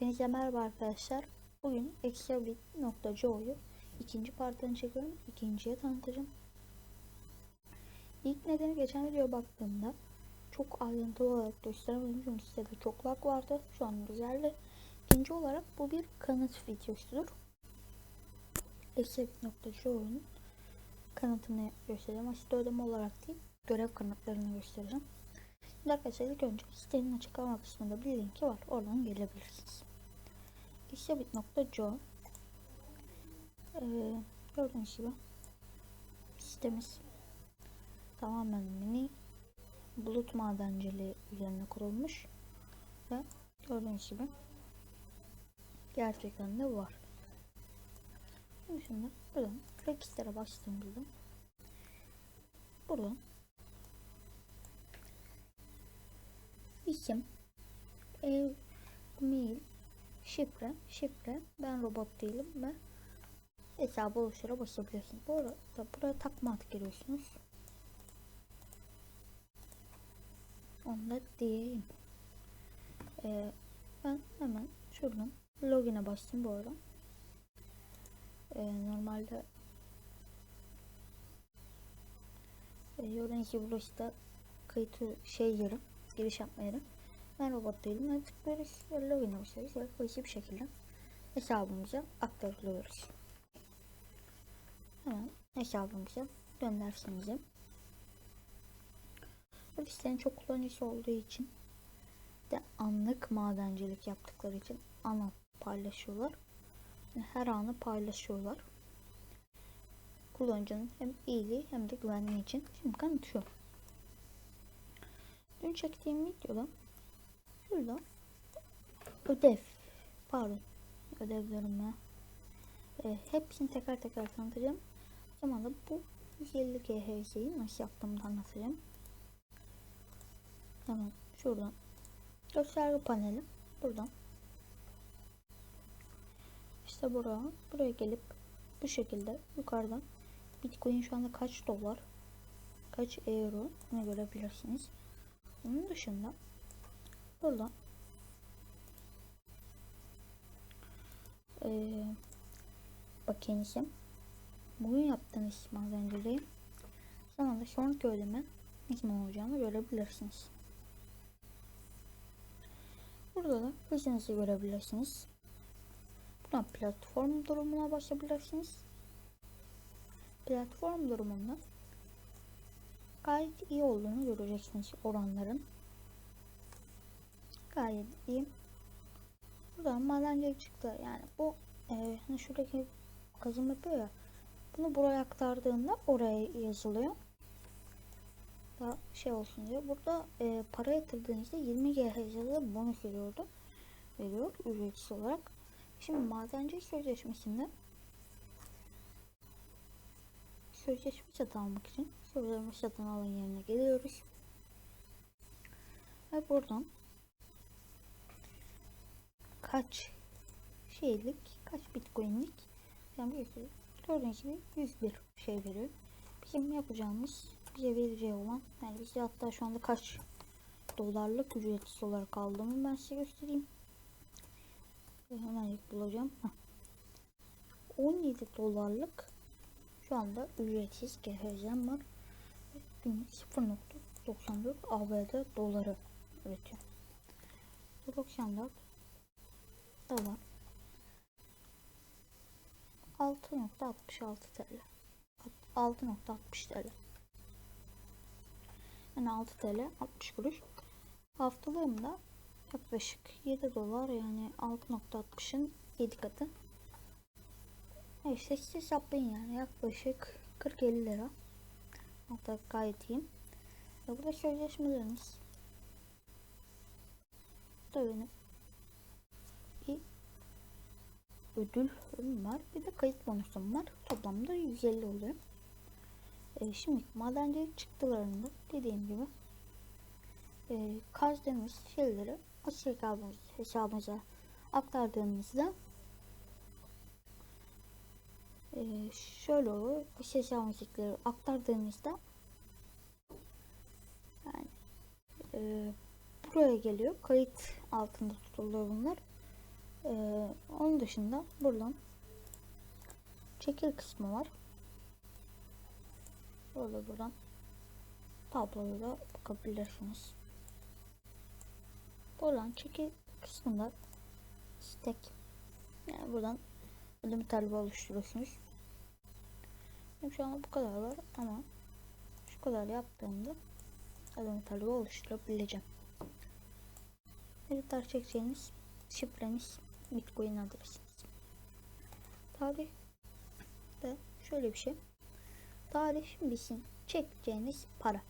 Hepinize merhaba arkadaşlar. Bugün Exabit.co'yu ikinci partını çekiyorum. İkinciye tanıtacağım. İlk nedeni geçen videoya baktığımda çok ayrıntılı olarak gösteremedim çünkü sitede çok lag vardı. Şu an düzeldi. İkinci olarak bu bir kanıt videosudur. Exabit.co'nun kanıtını göstereceğim. Asit ödeme olarak değil, görev kanıtlarını göstereceğim. Arkadaşlar ilk önce sitenin açıklama kısmında bir linki var. Oradan gelebilirsiniz. İşyabit.co ee, Gördüğünüz gibi sitemiz tamamen mini bulut madenciliği üzerine kurulmuş ve gördüğünüz gibi gerçekten de var. Şimdi, şimdi buradan register'e bastığımızda buradan isim, ev, mail, şifre, şifre, ben robot değilim ve hesabı oluştura basabiliyorsunuz. Bu arada buraya takma ad giriyorsunuz. Onu da diyeyim. Ee, ben hemen şuradan login'e bastım bu arada. Ee, normalde e, burası da kayıt şey yeri giriş yapma yeri. Ben robot değilim. Tıklıyoruz ve login'e basıyoruz ve hızlı bir şekilde hesabımıza aktarılıyoruz. Hemen hesabımıza göndersenize. Bu çok kullanıcısı olduğu için de anlık madencilik yaptıkları için ana paylaşıyorlar. Yani her anı paylaşıyorlar. Kullanıcının hem iyiliği hem de güvenliği için şimdi kanıtıyorum. Dün çektiğim videoda şurada ödev pardon ödev diyorum ya. E, hepsini tekrar tekrar tanıtacağım. O zaman da bu 150 GHZ'yi nasıl yaptığımı anlatacağım. Hemen şuradan gösterge paneli buradan işte buraya buraya gelip bu şekilde yukarıdan Bitcoin şu anda kaç dolar kaç euro bunu görebilirsiniz. Onun dışında burada ee, bakayım isim bugün yaptığınız madenciliği zamanda sonraki ödeme ne zaman olacağını görebilirsiniz. Burada da hızınızı görebilirsiniz. Buradan platform durumuna başlayabilirsiniz. Platform durumunda gayet iyi olduğunu göreceksiniz oranların. Gayet iyi. Buradan madencilik çıktı. Yani bu e, hani şuradaki kazım yapıyor ya. Bunu buraya aktardığında oraya yazılıyor. Daha şey olsun diye. Burada e, para yatırdığınızda 20 GHZ'de bonus veriyordu. Veriyor ücretsiz olarak. Şimdi madenci sözleşmesinde sözleşme satın almak için sözleşme satın alın yerine geliyoruz. Ve buradan kaç şeylik, kaç bitcoinlik yani bir sürü gördüğünüz gibi 101 şey veriyor. Bizim yapacağımız bize vereceği olan yani bize hatta şu anda kaç dolarlık ücretsiz olarak aldığımı ben size göstereyim. Hemen bulacağım. Heh. 17 dolarlık şu anda ücretsiz GHZ'm var. Günlük 0.94 ABD doları üretiyor. 94 dolar 6.66 TL 6.60 TL yani 6 TL 60 kuruş. Haftalığımda yaklaşık 7 dolar yani 6.60'ın 7 katı. İşte siz hesaplayın yani yaklaşık 40-50 lira. Hatta gayet iyi. Burada sözleşmeleriniz da benim bir ödül var. Bir de kayıt bonusum var. Toplamda 150 oluyor. E, şimdi madencilik çıktılarında dediğim gibi e, kazdığımız şeyleri açık hesabımız, hesabımıza aktardığımızda e, şöyle olur açık hesabımızdakileri aktardığımızda yani e, buraya geliyor. Kayıt altında tutuluyor bunlar Ee, onun dışında buradan çekil kısmı var. Böyle buradan tabloya da bakabilirsiniz. Buradan çekil kısmında stack yani buradan ödeme talebi oluşturuyorsunuz. Benim şu an bu kadar var ama şu kadar yaptığımda ödeme talebi oluşturabileceğim. Editler çekeceğiniz şifreniz Bitcoin adresiniz. Tarih de şöyle bir şey. Tarih bilsin çekeceğiniz para.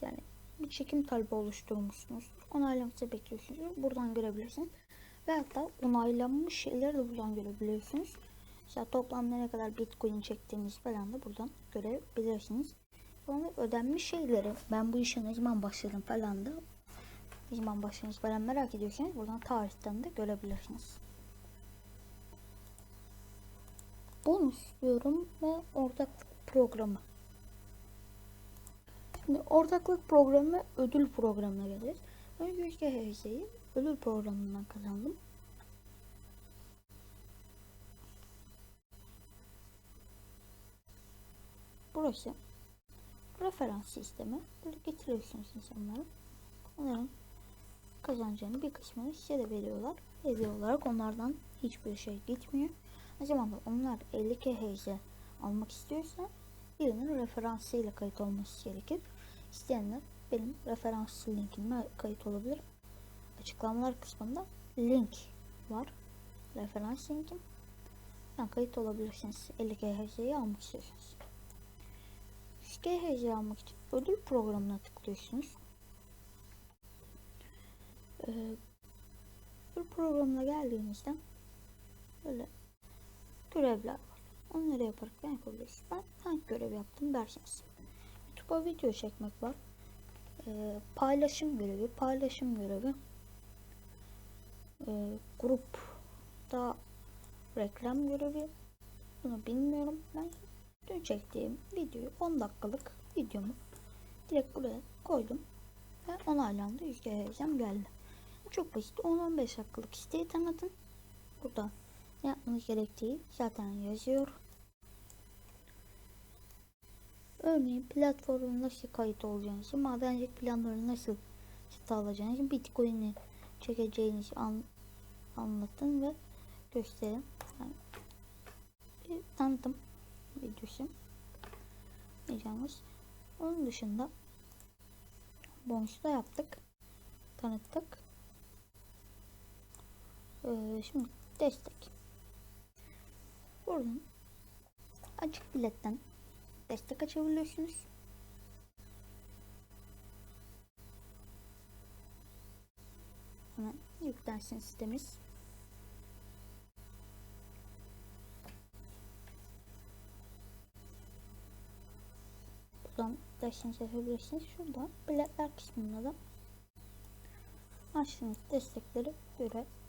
Yani bir çekim talebi oluşturmuşsunuz. Onaylaması bekliyorsunuz. Buradan görebilirsiniz. Ve hatta onaylanmış şeyleri de buradan görebiliyorsunuz. Mesela toplamda ne kadar bitcoin çektiğiniz falan da buradan görebilirsiniz. Sonra ödenmiş şeyleri ben bu işe ne zaman başladım falan da ne zaman başladınız falan merak ediyorsanız buradan tarihten de görebilirsiniz. Bonus diyorum ve ortaklık programı. Şimdi ortaklık programı ödül programına geliriz. Önce HS'yi ödül programından kazandım. Burası referans sistemi. Böyle getiriyorsunuz insanları. Onların kazancının bir kısmını size de veriyorlar. Hediye olarak onlardan hiçbir şey gitmiyor. O zaman da onlar 50 KHZ almak istiyorsa birinin referansıyla kayıt olması gerekir. İsteyenler benim referans linkime kayıt olabilir. Açıklamalar kısmında link var. Referans linkim. Yani kayıt olabilirsiniz 50 KHZ'yi almak istiyorsanız. 100 KHZ almak için ödül programına tıklıyorsunuz. Ee, ödül programına geldiğinizde böyle görevler var. Onları yaparak ben yapabilirsiniz. Ben hangi görev yaptım dersiniz. YouTube'a video çekmek var. Ee, paylaşım görevi, paylaşım görevi. Ee, grupta reklam görevi. Bunu bilmiyorum. Ben dün çektiğim videoyu 10 dakikalık videomu direkt buraya koydum ve onaylandı. Yüzde heyecan Çok basit. 10-15 dakikalık siteyi tanıtın. Burada yapmanız gerektiği zaten yazıyor. Örneğin platformun nasıl kayıt olacağınızı, madencilik planlarını nasıl site alacağınızı, bitcoin'i çekeceğinizi an, anlatın ve gösterin. Yani tanıtım videosu diyeceğimiz. Onun dışında bonus da yaptık. Tanıttık. Ee, şimdi destek. Buradan açık biletten destek açabiliyorsunuz. Hemen yüklensin sitemiz. Buradan destek yapabilirsiniz. Şurada biletler kısmında da açtığınız destekleri görebilirsiniz.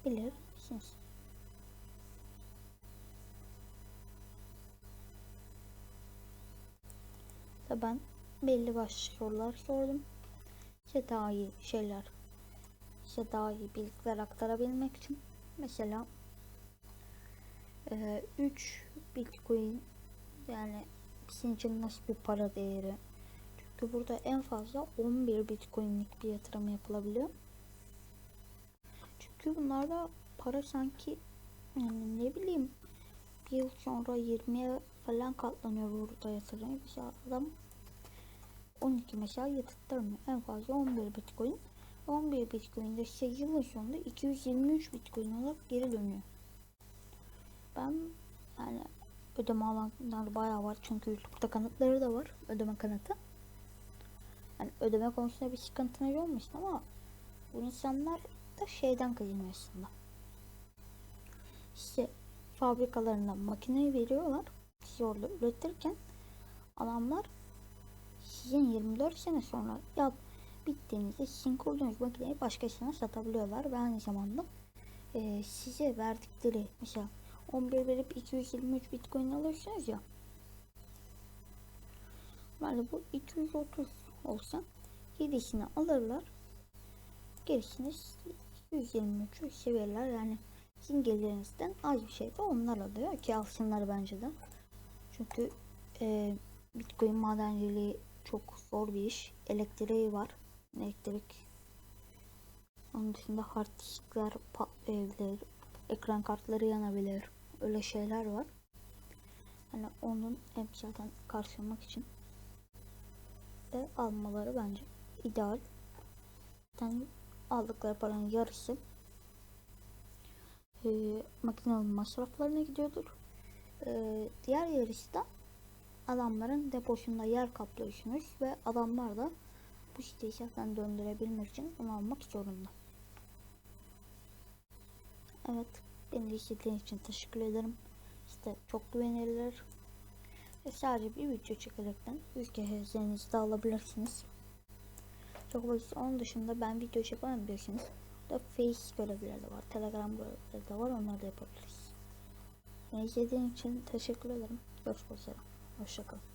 Da ben belli başlı sorular sordum. Size daha iyi şeyler, size daha iyi bilgiler aktarabilmek için. Mesela 3 e, Bitcoin yani sizin için nasıl bir para değeri? Çünkü burada en fazla 11 Bitcoin'lik bir yatırım yapılabiliyor. Çünkü bunlarda para sanki yani ne bileyim bir yıl sonra 20'ye falan katlanıyor burada yatırım. Mesela adam 12 mesela yatırtmıyor. En fazla 11 bitcoin. 11 bitcoin de size yılın sonunda 223 bitcoin olarak geri dönüyor. Ben yani ödeme alanlar bayağı var. Çünkü YouTube'da kanıtları da var. Ödeme kanıtı. Yani ödeme konusunda bir sıkıntınız olmasın ama bu insanlar da şeyden kazanıyor aslında. İşte fabrikalarından makineyi veriyorlar. Siz orada üretirken adamlar sizin 24 sene sonra yap bittiğinizde sizin kurduğunuz makineyi başkasına satabiliyorlar ve aynı zamanda e, size verdikleri mesela 11 verip 223 bitcoin alıyorsunuz ya yani bu 230 olsa 7'sini alırlar gerisini 123'ü işe verirler. Yani sizin az bir şey de onlar alıyor ki alsınlar bence de. Çünkü e, Bitcoin madenciliği çok zor bir iş. Elektriği var. Elektrik. Onun dışında hard diskler patlayabilir. Ekran kartları yanabilir. Öyle şeyler var. Hani onun hep zaten karşılamak için de almaları bence ideal. Yani aldıkları paranın yarısı e, makinenin masraflarına gidiyordur. E, diğer yarısı da adamların deposunda yer kaplıyorsunuz ve adamlar da bu siteyi zaten döndürebilmek için onu almak zorunda. Evet, beni izlediğiniz için teşekkür ederim. İşte çok güvenilir ve sadece bir video çekerekten ülke hezlerinizi de alabilirsiniz. Basit. Onun dışında ben video çekemeyebilirsiniz. Da Face görevleri de var. Telegram görevleri de var. Onları da yapabiliriz. Beni izlediğiniz için teşekkür ederim. Görüşmek üzere. Hoşçakalın.